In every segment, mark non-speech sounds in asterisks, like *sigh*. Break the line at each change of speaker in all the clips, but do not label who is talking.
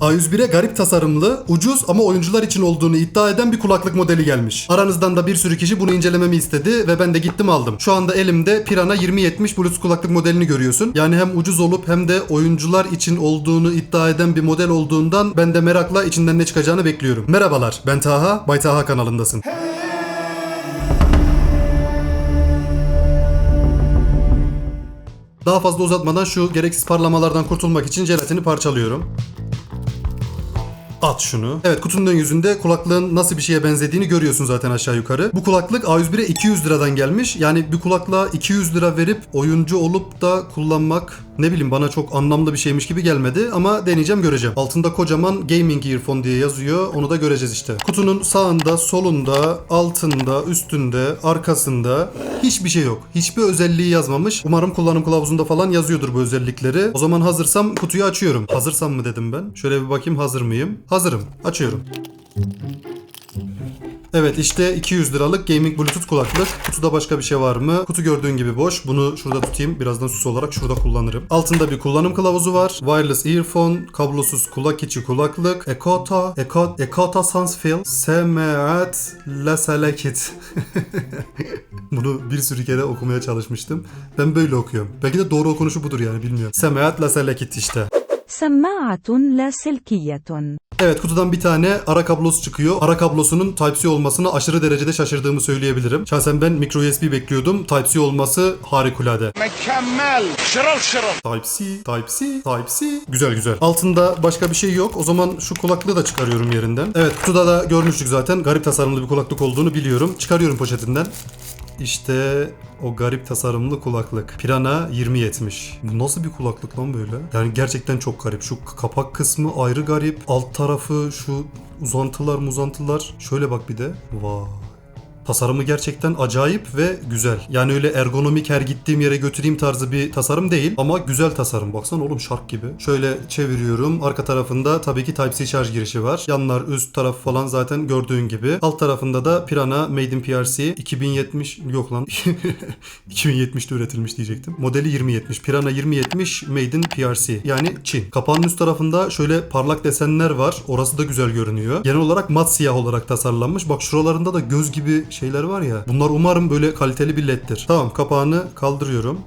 A101'e garip tasarımlı, ucuz ama oyuncular için olduğunu iddia eden bir kulaklık modeli gelmiş. Aranızdan da bir sürü kişi bunu incelememi istedi ve ben de gittim aldım. Şu anda elimde Pirana 2070 Bluetooth kulaklık modelini görüyorsun. Yani hem ucuz olup hem de oyuncular için olduğunu iddia eden bir model olduğundan ben de merakla içinden ne çıkacağını bekliyorum. Merhabalar, ben Taha, Bay Taha kanalındasın. Daha fazla uzatmadan şu gereksiz parlamalardan kurtulmak için jelatini parçalıyorum. At şunu. Evet kutunun ön yüzünde kulaklığın nasıl bir şeye benzediğini görüyorsun zaten aşağı yukarı. Bu kulaklık A101'e 200 liradan gelmiş. Yani bir kulaklığa 200 lira verip oyuncu olup da kullanmak ne bileyim bana çok anlamlı bir şeymiş gibi gelmedi ama deneyeceğim göreceğim. Altında kocaman gaming earphone diye yazıyor. Onu da göreceğiz işte. Kutunun sağında, solunda, altında, üstünde, arkasında hiçbir şey yok. Hiçbir özelliği yazmamış. Umarım kullanım kılavuzunda falan yazıyordur bu özellikleri. O zaman hazırsam kutuyu açıyorum. Hazırsam mı dedim ben? Şöyle bir bakayım hazır mıyım? Hazırım. Açıyorum. Evet işte 200 liralık gaming bluetooth kulaklık. Kutuda başka bir şey var mı? Kutu gördüğün gibi boş. Bunu şurada tutayım. Birazdan süs olarak şurada kullanırım. Altında bir kullanım kılavuzu var. Wireless earphone, kablosuz kulak içi kulaklık, Ekota, Ekota, Ekota Sansfil, Semeat Lasalakit. *laughs* Bunu bir sürü kere okumaya çalışmıştım. Ben böyle okuyorum. Belki de doğru okunuşu budur yani bilmiyorum. Semeat Lasalakit işte.
Semma'atun lasılkiyetun.
Evet kutudan bir tane ara kablosu çıkıyor. Ara kablosunun Type-C olmasına aşırı derecede şaşırdığımı söyleyebilirim. Şahsen ben micro USB bekliyordum. Type-C olması harikulade.
Mükemmel. Şırıl şırıl.
Type-C, Type-C, Type-C. Güzel güzel. Altında başka bir şey yok. O zaman şu kulaklığı da çıkarıyorum yerinden. Evet kutuda da görmüştük zaten. Garip tasarımlı bir kulaklık olduğunu biliyorum. Çıkarıyorum poşetinden. İşte o garip tasarımlı kulaklık. Pirana 2070. Bu nasıl bir kulaklık lan böyle? Yani gerçekten çok garip. Şu kapak kısmı ayrı garip. Alt tarafı şu uzantılar muzantılar. Şöyle bak bir de. Vay. Tasarımı gerçekten acayip ve güzel. Yani öyle ergonomik her gittiğim yere götüreyim tarzı bir tasarım değil ama güzel tasarım. Baksana oğlum şark gibi. Şöyle çeviriyorum. Arka tarafında tabii ki Type-C şarj girişi var. Yanlar, üst taraf falan zaten gördüğün gibi. Alt tarafında da Pirana Made in PRC 2070 yok lan. *laughs* 2070'te üretilmiş diyecektim. Modeli 2070. Pirana 2070 Made in PRC. Yani Çin. Kapağın üst tarafında şöyle parlak desenler var. Orası da güzel görünüyor. Genel olarak mat siyah olarak tasarlanmış. Bak şuralarında da göz gibi şeyler var ya. Bunlar umarım böyle kaliteli bir leddir. Tamam kapağını kaldırıyorum.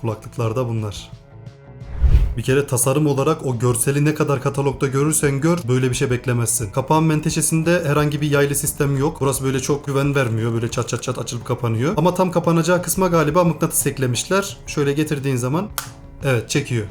Kulaklıklarda bunlar. Bir kere tasarım olarak o görseli ne kadar katalogda görürsen gör böyle bir şey beklemezsin. Kapağın menteşesinde herhangi bir yaylı sistem yok. Burası böyle çok güven vermiyor. Böyle çat çat çat açılıp kapanıyor. Ama tam kapanacağı kısma galiba mıknatıs eklemişler. Şöyle getirdiğin zaman evet çekiyor.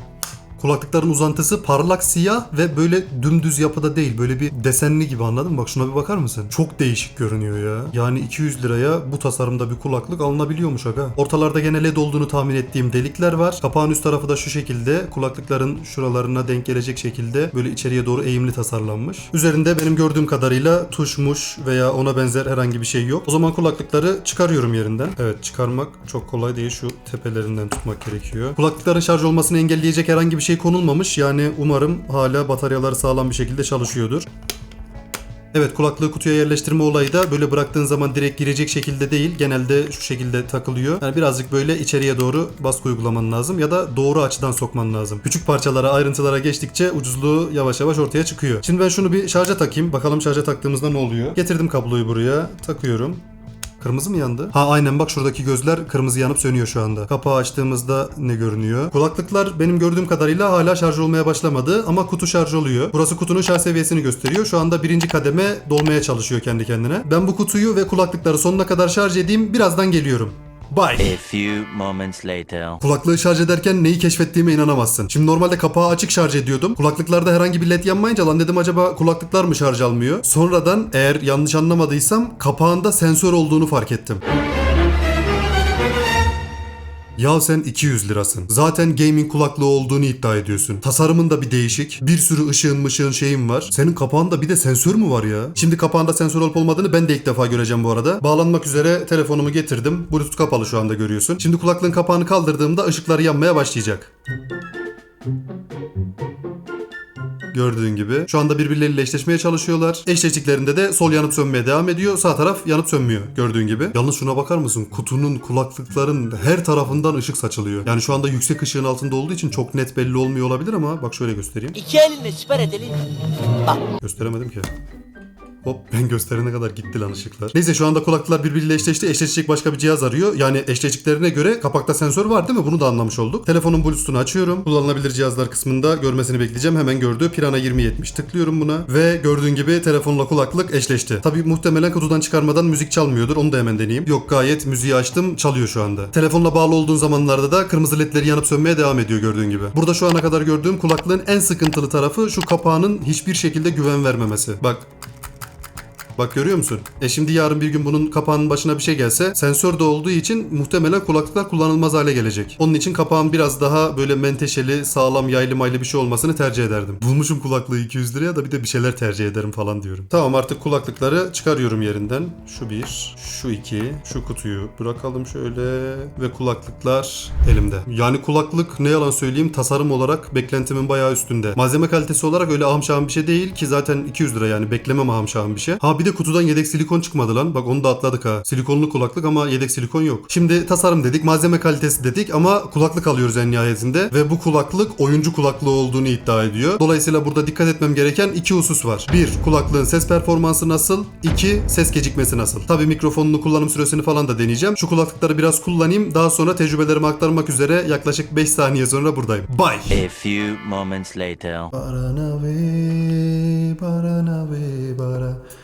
Kulaklıkların uzantısı parlak siyah ve böyle dümdüz yapıda değil. Böyle bir desenli gibi anladın mı? Bak şuna bir bakar mısın? Çok değişik görünüyor ya. Yani 200 liraya bu tasarımda bir kulaklık alınabiliyormuş aga. Ortalarda gene led olduğunu tahmin ettiğim delikler var. Kapağın üst tarafı da şu şekilde. Kulaklıkların şuralarına denk gelecek şekilde böyle içeriye doğru eğimli tasarlanmış. Üzerinde benim gördüğüm kadarıyla tuşmuş veya ona benzer herhangi bir şey yok. O zaman kulaklıkları çıkarıyorum yerinden. Evet çıkarmak çok kolay değil. Şu tepelerinden tutmak gerekiyor. Kulaklıkların şarj olmasını engelleyecek herhangi bir şey konulmamış. Yani umarım hala bataryaları sağlam bir şekilde çalışıyordur. Evet kulaklığı kutuya yerleştirme olayı da böyle bıraktığın zaman direkt girecek şekilde değil. Genelde şu şekilde takılıyor. Yani birazcık böyle içeriye doğru baskı uygulaman lazım ya da doğru açıdan sokman lazım. Küçük parçalara, ayrıntılara geçtikçe ucuzluğu yavaş yavaş ortaya çıkıyor. Şimdi ben şunu bir şarja takayım. Bakalım şarja taktığımızda ne oluyor. Getirdim kabloyu buraya. Takıyorum. Kırmızı mı yandı? Ha aynen bak şuradaki gözler kırmızı yanıp sönüyor şu anda. Kapağı açtığımızda ne görünüyor? Kulaklıklar benim gördüğüm kadarıyla hala şarj olmaya başlamadı ama kutu şarj oluyor. Burası kutunun şarj seviyesini gösteriyor. Şu anda birinci kademe dolmaya çalışıyor kendi kendine. Ben bu kutuyu ve kulaklıkları sonuna kadar şarj edeyim. Birazdan geliyorum. Bye.
A few moments later.
Kulaklığı şarj ederken neyi keşfettiğime inanamazsın. Şimdi normalde kapağı açık şarj ediyordum. Kulaklıklarda herhangi bir led yanmayınca lan dedim acaba kulaklıklar mı şarj almıyor? Sonradan eğer yanlış anlamadıysam kapağında sensör olduğunu fark ettim. Ya sen 200 lirasın. Zaten gaming kulaklığı olduğunu iddia ediyorsun. Tasarımın da bir değişik. Bir sürü ışığın mışığın şeyin var. Senin kapağında bir de sensör mü var ya? Şimdi kapağında sensör olup olmadığını ben de ilk defa göreceğim bu arada. Bağlanmak üzere telefonumu getirdim. Bluetooth kapalı şu anda görüyorsun. Şimdi kulaklığın kapağını kaldırdığımda ışıkları yanmaya başlayacak. Gördüğün gibi. Şu anda birbirleriyle eşleşmeye çalışıyorlar. Eşleştiklerinde de sol yanıp sönmeye devam ediyor. Sağ taraf yanıp sönmüyor. Gördüğün gibi. Yalnız şuna bakar mısın? Kutunun, kulaklıkların her tarafından ışık saçılıyor. Yani şu anda yüksek ışığın altında olduğu için çok net belli olmuyor olabilir ama bak şöyle göstereyim.
İki elinle süper edeli. Bak
Gösteremedim ki. Hop *laughs* ben gösterene kadar gitti lan ışıklar. Neyse şu anda kulaklıklar birbiriyle eşleşti. Eşleşecek başka bir cihaz arıyor. Yani eşleştiklerine göre kapakta sensör var değil mi? Bunu da anlamış olduk. Telefonun bluetooth'unu açıyorum. Kullanılabilir cihazlar kısmında görmesini bekleyeceğim. Hemen gördü. Pirana 2070 tıklıyorum buna. Ve gördüğün gibi telefonla kulaklık eşleşti. Tabi muhtemelen kutudan çıkarmadan müzik çalmıyordur. Onu da hemen deneyeyim. Yok gayet müziği açtım. Çalıyor şu anda. Telefonla bağlı olduğun zamanlarda da kırmızı ledleri yanıp sönmeye devam ediyor gördüğün gibi. Burada şu ana kadar gördüğüm kulaklığın en sıkıntılı tarafı şu kapağının hiçbir şekilde güven vermemesi. Bak Bak görüyor musun? E şimdi yarın bir gün bunun kapağının başına bir şey gelse sensör de olduğu için muhtemelen kulaklıklar kullanılmaz hale gelecek. Onun için kapağın biraz daha böyle menteşeli, sağlam, yaylı maylı bir şey olmasını tercih ederdim. Bulmuşum kulaklığı 200 liraya da bir de bir şeyler tercih ederim falan diyorum. Tamam artık kulaklıkları çıkarıyorum yerinden. Şu bir, şu iki, şu kutuyu bırakalım şöyle ve kulaklıklar elimde. Yani kulaklık ne yalan söyleyeyim tasarım olarak beklentimin bayağı üstünde. Malzeme kalitesi olarak öyle ahım bir şey değil ki zaten 200 lira yani beklemem ahım bir şey. Ha bir de kutudan yedek silikon çıkmadı lan. Bak onu da atladık ha. Silikonlu kulaklık ama yedek silikon yok. Şimdi tasarım dedik, malzeme kalitesi dedik ama kulaklık alıyoruz en nihayetinde. Ve bu kulaklık oyuncu kulaklığı olduğunu iddia ediyor. Dolayısıyla burada dikkat etmem gereken iki husus var. Bir, kulaklığın ses performansı nasıl? İki, ses gecikmesi nasıl? Tabii mikrofonunu kullanım süresini falan da deneyeceğim. Şu kulaklıkları biraz kullanayım. Daha sonra tecrübelerimi aktarmak üzere yaklaşık 5 saniye sonra buradayım. Bye.
A few moments later.
Baranave, baranave, bara.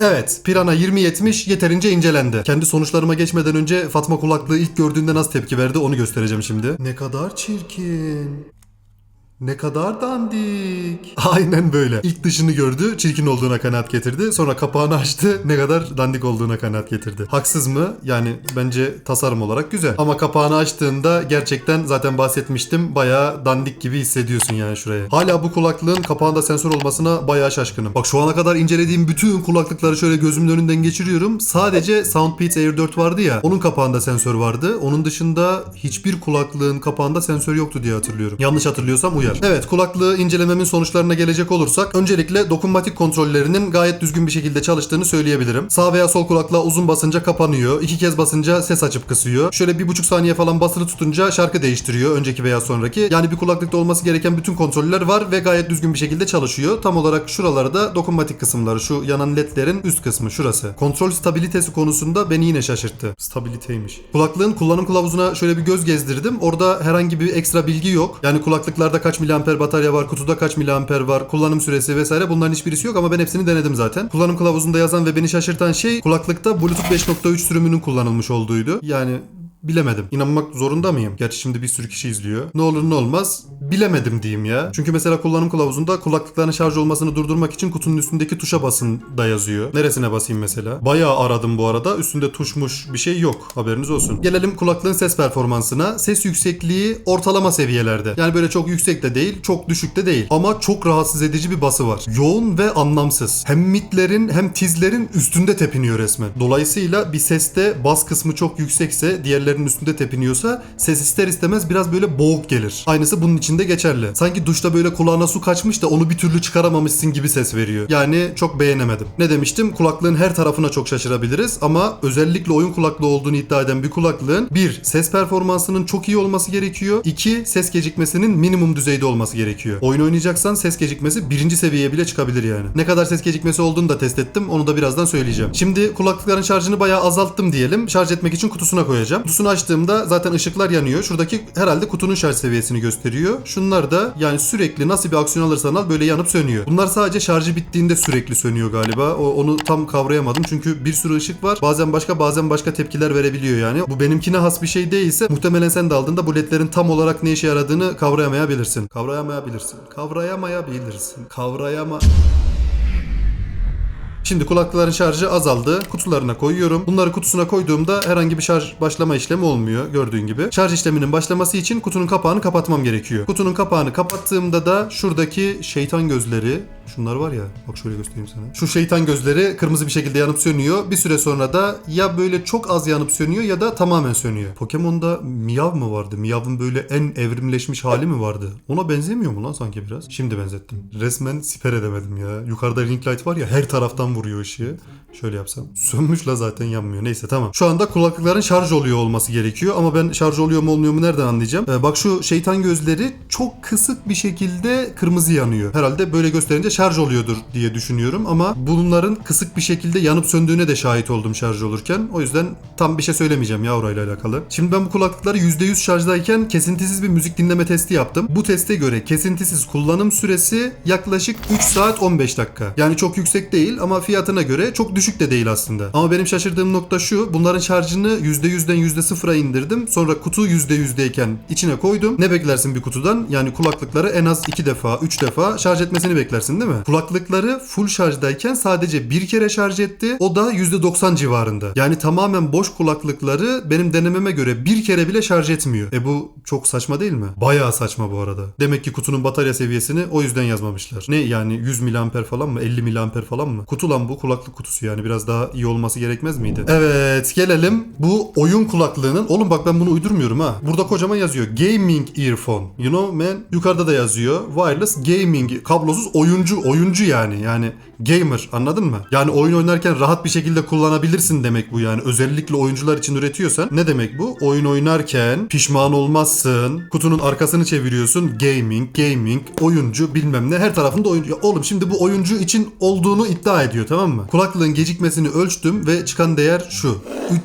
Evet, Pirana 2070 yeterince incelendi. Kendi sonuçlarıma geçmeden önce Fatma kulaklığı ilk gördüğünde nasıl tepki verdi onu göstereceğim şimdi. Ne kadar çirkin. Ne kadar dandik. *laughs* Aynen böyle. İlk dışını gördü, çirkin olduğuna kanaat getirdi. Sonra kapağını açtı, ne kadar dandik olduğuna kanaat getirdi. Haksız mı? Yani bence tasarım olarak güzel. Ama kapağını açtığında gerçekten zaten bahsetmiştim. Bayağı dandik gibi hissediyorsun yani şuraya. Hala bu kulaklığın kapağında sensör olmasına bayağı şaşkınım. Bak şu ana kadar incelediğim bütün kulaklıkları şöyle gözümün önünden geçiriyorum. Sadece Soundbeats Air 4 vardı ya. Onun kapağında sensör vardı. Onun dışında hiçbir kulaklığın kapağında sensör yoktu diye hatırlıyorum. Yanlış hatırlıyorsam uyar. Evet kulaklığı incelememin sonuçlarına gelecek olursak öncelikle dokunmatik kontrollerinin gayet düzgün bir şekilde çalıştığını söyleyebilirim. Sağ veya sol kulaklığa uzun basınca kapanıyor. iki kez basınca ses açıp kısıyor. Şöyle bir buçuk saniye falan basılı tutunca şarkı değiştiriyor önceki veya sonraki. Yani bir kulaklıkta olması gereken bütün kontroller var ve gayet düzgün bir şekilde çalışıyor. Tam olarak şuralarda dokunmatik kısımları şu yanan ledlerin üst kısmı şurası. Kontrol stabilitesi konusunda beni yine şaşırttı. Stabiliteymiş. Kulaklığın kullanım kılavuzuna şöyle bir göz gezdirdim. Orada herhangi bir ekstra bilgi yok. Yani kulaklıklarda kaç miliamper batarya var, kutuda kaç miliamper var, kullanım süresi vesaire bunların hiçbirisi yok ama ben hepsini denedim zaten. Kullanım kılavuzunda yazan ve beni şaşırtan şey kulaklıkta Bluetooth 5.3 sürümünün kullanılmış olduğuydu. Yani Bilemedim. İnanmak zorunda mıyım? Gerçi şimdi bir sürü kişi izliyor. Ne olur ne olmaz bilemedim diyeyim ya. Çünkü mesela kullanım kılavuzunda kulaklıkların şarj olmasını durdurmak için kutunun üstündeki tuşa basın da yazıyor. Neresine basayım mesela? Bayağı aradım bu arada. Üstünde tuşmuş bir şey yok. Haberiniz olsun. Gelelim kulaklığın ses performansına. Ses yüksekliği ortalama seviyelerde. Yani böyle çok yüksek de değil, çok düşük de değil. Ama çok rahatsız edici bir bası var. Yoğun ve anlamsız. Hem mitlerin hem tizlerin üstünde tepiniyor resmen. Dolayısıyla bir seste bas kısmı çok yüksekse, diğerlerinin üstünde tepiniyorsa ses ister istemez biraz böyle boğuk gelir. Aynısı bunun için de geçerli. Sanki duşta böyle kulağına su kaçmış da onu bir türlü çıkaramamışsın gibi ses veriyor. Yani çok beğenemedim. Ne demiştim? Kulaklığın her tarafına çok şaşırabiliriz ama özellikle oyun kulaklığı olduğunu iddia eden bir kulaklığın bir ses performansının çok iyi olması gerekiyor. İki ses gecikmesinin minimum düzeyde olması gerekiyor. Oyun oynayacaksan ses gecikmesi birinci seviyeye bile çıkabilir yani. Ne kadar ses gecikmesi olduğunu da test ettim. Onu da birazdan söyleyeceğim. Şimdi kulaklıkların şarjını bayağı azalttım diyelim. Şarj etmek için kutusuna koyacağım. Kutusunu açtığımda zaten ışıklar yanıyor. Şuradaki herhalde kutunun şarj seviyesini gösteriyor. Şunlar da yani sürekli nasıl bir aksiyon alırsan al böyle yanıp sönüyor. Bunlar sadece şarjı bittiğinde sürekli sönüyor galiba. O, onu tam kavrayamadım. Çünkü bir sürü ışık var. Bazen başka bazen başka tepkiler verebiliyor yani. Bu benimkine has bir şey değilse muhtemelen sen de aldığında bu ledlerin tam olarak ne işe yaradığını kavrayamayabilirsin. Kavrayamayabilirsin. Kavrayamayabilirsin. Kavrayama... Şimdi kulaklıkların şarjı azaldı. Kutularına koyuyorum. Bunları kutusuna koyduğumda herhangi bir şarj başlama işlemi olmuyor gördüğün gibi. Şarj işleminin başlaması için kutunun kapağını kapatmam gerekiyor. Kutunun kapağını kapattığımda da şuradaki şeytan gözleri Şunlar var ya bak şöyle göstereyim sana. Şu şeytan gözleri kırmızı bir şekilde yanıp sönüyor. Bir süre sonra da ya böyle çok az yanıp sönüyor ya da tamamen sönüyor. Pokemon'da Miyav mı vardı? Miyav'ın böyle en evrimleşmiş hali mi vardı? Ona benzemiyor mu lan sanki biraz? Şimdi benzettim. Resmen siper edemedim ya. Yukarıda ring light var ya her taraftan vuruyor ışığı. Şöyle yapsam. Sönmüş la zaten yanmıyor. Neyse tamam. Şu anda kulaklıkların şarj oluyor olması gerekiyor. Ama ben şarj oluyor mu olmuyor mu nereden anlayacağım? Ee, bak şu şeytan gözleri çok kısık bir şekilde kırmızı yanıyor. Herhalde böyle gösterince şarj oluyordur diye düşünüyorum. Ama bunların kısık bir şekilde yanıp söndüğüne de şahit oldum şarj olurken. O yüzden tam bir şey söylemeyeceğim ya orayla alakalı. Şimdi ben bu kulaklıkları %100 şarjdayken kesintisiz bir müzik dinleme testi yaptım. Bu teste göre kesintisiz kullanım süresi yaklaşık 3 saat 15 dakika. Yani çok yüksek değil ama fiyatına göre çok düşük de değil aslında. Ama benim şaşırdığım nokta şu. Bunların şarjını %100'den %0'a indirdim. Sonra kutu %100'deyken içine koydum. Ne beklersin bir kutudan? Yani kulaklıkları en az 2 defa, 3 defa şarj etmesini beklersin değil mi? Kulaklıkları full şarjdayken sadece bir kere şarj etti. O da %90 civarında. Yani tamamen boş kulaklıkları benim denememe göre bir kere bile şarj etmiyor. E bu çok saçma değil mi? Bayağı saçma bu arada. Demek ki kutunun batarya seviyesini o yüzden yazmamışlar. Ne yani 100 miliamper falan mı? 50 miliamper falan mı? Kutu lan bu kulaklık kutusu yani biraz daha iyi olması gerekmez miydi? Evet gelelim bu oyun kulaklığının. Oğlum bak ben bunu uydurmuyorum ha. Burada kocaman yazıyor. Gaming earphone. You know man? Yukarıda da yazıyor. Wireless gaming. Kablosuz oyuncu. Oyuncu yani. Yani gamer anladın mı? Yani oyun oynarken rahat bir şekilde kullanabilirsin demek bu yani. Özellikle oyuncular için üretiyorsan ne demek bu? Oyun oynarken pişman olmazsın. Kutunun arkasını çeviriyorsun. Gaming, gaming, oyuncu bilmem ne her tarafında oyuncu. Ya oğlum şimdi bu oyuncu için olduğunu iddia ediyor tamam mı? Kulaklığın gecikmesini ölçtüm ve çıkan değer şu.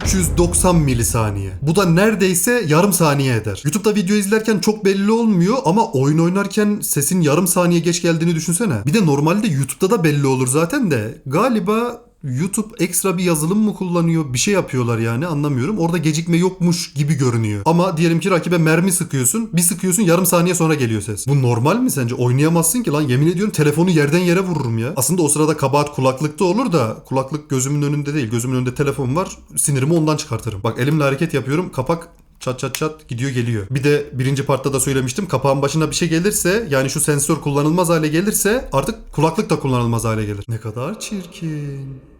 390 milisaniye. Bu da neredeyse yarım saniye eder. YouTube'da video izlerken çok belli olmuyor ama oyun oynarken sesin yarım saniye geç geldiğini düşünsene. Bir de normalde YouTube'da da belli olur zaten de galiba YouTube ekstra bir yazılım mı kullanıyor? Bir şey yapıyorlar yani anlamıyorum. Orada gecikme yokmuş gibi görünüyor. Ama diyelim ki rakibe mermi sıkıyorsun. Bir sıkıyorsun yarım saniye sonra geliyor ses. Bu normal mi sence? Oynayamazsın ki lan. Yemin ediyorum telefonu yerden yere vururum ya. Aslında o sırada kabahat kulaklıkta olur da kulaklık gözümün önünde değil. Gözümün önünde telefon var. Sinirimi ondan çıkartırım. Bak elimle hareket yapıyorum. Kapak Çat çat çat gidiyor geliyor. Bir de birinci partta da söylemiştim. Kapağın başına bir şey gelirse yani şu sensör kullanılmaz hale gelirse artık kulaklık da kullanılmaz hale gelir. Ne kadar çirkin.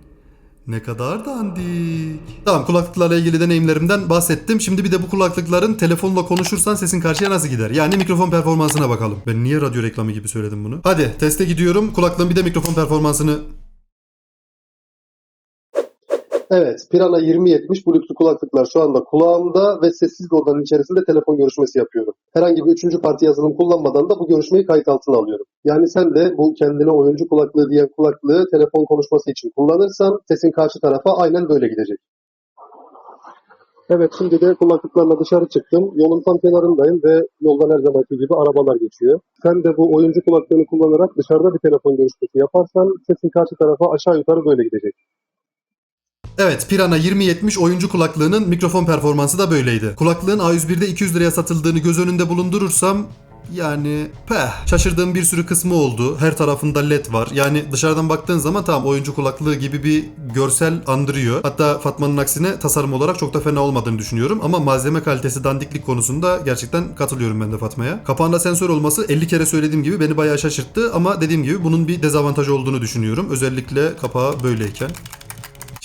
Ne kadar dandik. Tamam kulaklıklarla ilgili deneyimlerimden bahsettim. Şimdi bir de bu kulaklıkların telefonla konuşursan sesin karşıya nasıl gider? Yani mikrofon performansına bakalım. Ben niye radyo reklamı gibi söyledim bunu? Hadi teste gidiyorum. Kulaklığın bir de mikrofon performansını
Evet, Pirana 2070 Bluetooth kulaklıklar şu anda kulağımda ve sessiz bir odanın içerisinde telefon görüşmesi yapıyorum. Herhangi bir üçüncü parti yazılım kullanmadan da bu görüşmeyi kayıt altına alıyorum. Yani sen de bu kendine oyuncu kulaklığı diyen kulaklığı telefon konuşması için kullanırsan sesin karşı tarafa aynen böyle gidecek. Evet şimdi de kulaklıklarla dışarı çıktım. Yolun tam kenarındayım ve yoldan her zamanki gibi arabalar geçiyor. Sen de bu oyuncu kulaklığını kullanarak dışarıda bir telefon görüşmesi yaparsan sesin karşı tarafa aşağı yukarı böyle gidecek.
Evet Pirana 2070 oyuncu kulaklığının mikrofon performansı da böyleydi. Kulaklığın A101'de 200 liraya satıldığını göz önünde bulundurursam yani peh şaşırdığım bir sürü kısmı oldu. Her tarafında led var. Yani dışarıdan baktığın zaman tamam oyuncu kulaklığı gibi bir görsel andırıyor. Hatta Fatma'nın aksine tasarım olarak çok da fena olmadığını düşünüyorum. Ama malzeme kalitesi dandiklik konusunda gerçekten katılıyorum ben de Fatma'ya. Kapağında sensör olması 50 kere söylediğim gibi beni bayağı şaşırttı. Ama dediğim gibi bunun bir dezavantajı olduğunu düşünüyorum. Özellikle kapağı böyleyken.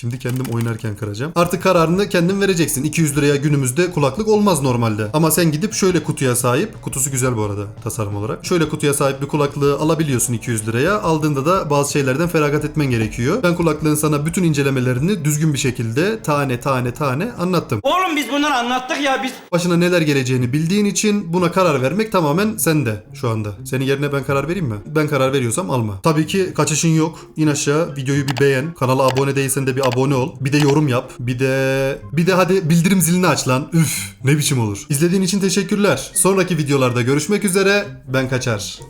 Şimdi kendim oynarken kıracağım. Artık kararını kendin vereceksin. 200 liraya günümüzde kulaklık olmaz normalde. Ama sen gidip şöyle kutuya sahip, kutusu güzel bu arada tasarım olarak. Şöyle kutuya sahip bir kulaklığı alabiliyorsun 200 liraya. Aldığında da bazı şeylerden feragat etmen gerekiyor. Ben kulaklığın sana bütün incelemelerini düzgün bir şekilde tane tane tane anlattım.
Oğlum biz bunları anlattık ya biz.
Başına neler geleceğini bildiğin için buna karar vermek tamamen sende şu anda. Senin yerine ben karar vereyim mi? Ben karar veriyorsam alma. Tabii ki kaçışın yok. İn aşağı videoyu bir beğen. Kanala abone değilsen de bir abone ol. Bir de yorum yap. Bir de bir de hadi bildirim zilini aç lan. Üf ne biçim olur. İzlediğin için teşekkürler. Sonraki videolarda görüşmek üzere. Ben kaçar.